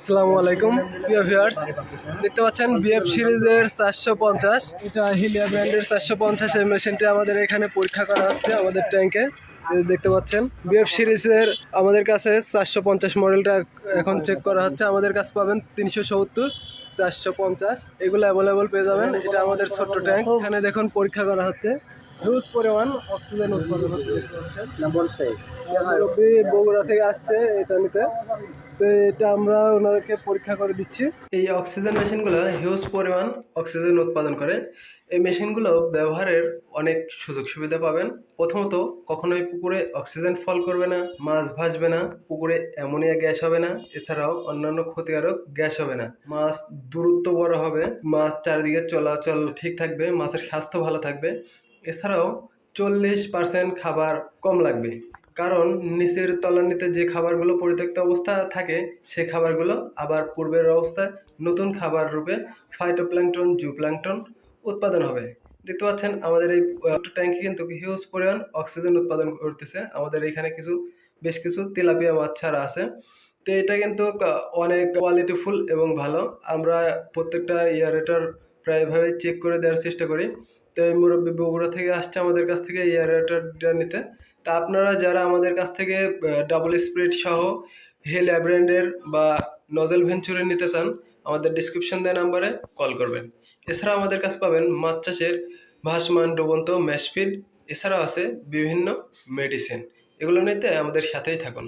আসসালামু আলাইকুম প্রিয় ভিউয়ার্স দেখতে পাচ্ছেন বিএফ সিরিজের চারশো পঞ্চাশ। এটা হিলিয়া ব্র্যান্ডের চারশো পঞ্চাশ এই মেশিনটি আমাদের এখানে পরীক্ষা করা হচ্ছে আমাদের ট্যাঙ্কে দেখতে পাচ্ছেন বিএফ সিরিজের আমাদের কাছে চারশো পঞ্চাশ মডেলটা এখন চেক করা হচ্ছে। আমাদের কাছে পাবেন তিনশো সত্তর চারশো পঞ্চাশ। এগুলো অ্যাভেলেবল পেয়ে যাবেন। এটা আমাদের ছোট্ট ট্যাঙ্ক এখানে দেখুন পরীক্ষা করা হচ্ছে। হিউজ পরিমাণ অক্সিজেন উৎপাদন হচ্ছে। বগুড়া থেকে আসছে এটা নিতে তো এটা আমরা ওনাদেরকে পরীক্ষা করে দিচ্ছি। এই অক্সিজেন মেশিনগুলো হিউজ পরিমাণ অক্সিজেন উৎপাদন করে। এই মেশিনগুলো ব্যবহারের অনেক সুযোগ সুবিধা পাবেন। প্রথমত, কখনোই পুকুরে অক্সিজেন ফল করবে না, মাছ ভাসবে না, পুকুরে অ্যামোনিয়া গ্যাস হবে না, এছাড়াও অন্যান্য ক্ষতিকারক গ্যাস হবে না। মাছ দূরত্ব বড় হবে, মাছ চারিদিকে চলাচল ঠিক থাকবে, মাছের স্বাস্থ্য ভালো থাকবে। এছাড়াও চল্লিশ পার্সেন্ট খাবার কম লাগবে। কারণ নিচের তলানিতে যে খাবারগুলো পরিত্যক্ত অবস্থা থাকে সেই খাবারগুলো আবার পূর্বের অবস্থায় নতুন খাবার রূপে ফাইটোপ্ল্যাঙ্কটন জুপ্ল্যাঙ্কটন উৎপাদন হবে। দেখতে পাচ্ছেন, আমাদের এই ট্যাঙ্কি কিন্তু হিউজ পরিমাণ অক্সিজেন উৎপাদন করতেছে। আমাদের এখানে কিছু, বেশ কিছু তেলাপিয়া মাছ ছাড়া আছে। তো এটা কিন্তু অনেক কোয়ালিটিফুল এবং ভালো। আমরা প্রত্যেকটা ইয়ারেটার প্রায়ভাবে চেক করে দেওয়ার চেষ্টা করি। তো এই মুরব্বী বগুড়া থেকে আসছে আমাদের কাছ থেকে ইয়ারেটারটা নিতে। তা আপনারা যারা আমাদের কাছ থেকে ডাবল স্প্রেড সহ হেল অ্যাব্র্যান্ডের বা নজেল ভেঞ্চুরের নিতে চান, আমাদের ডিসক্রিপশন দেওয়া নাম্বারে কল করবেন। এছাড়া আমাদের কাছে পাবেন মাছ চাষের ভাসমান, ডুবন্ত ম্যাশফিল এছাড়াও আছে বিভিন্ন মেডিসিন এগুলো নিতে আমাদের সাথেই থাকুন।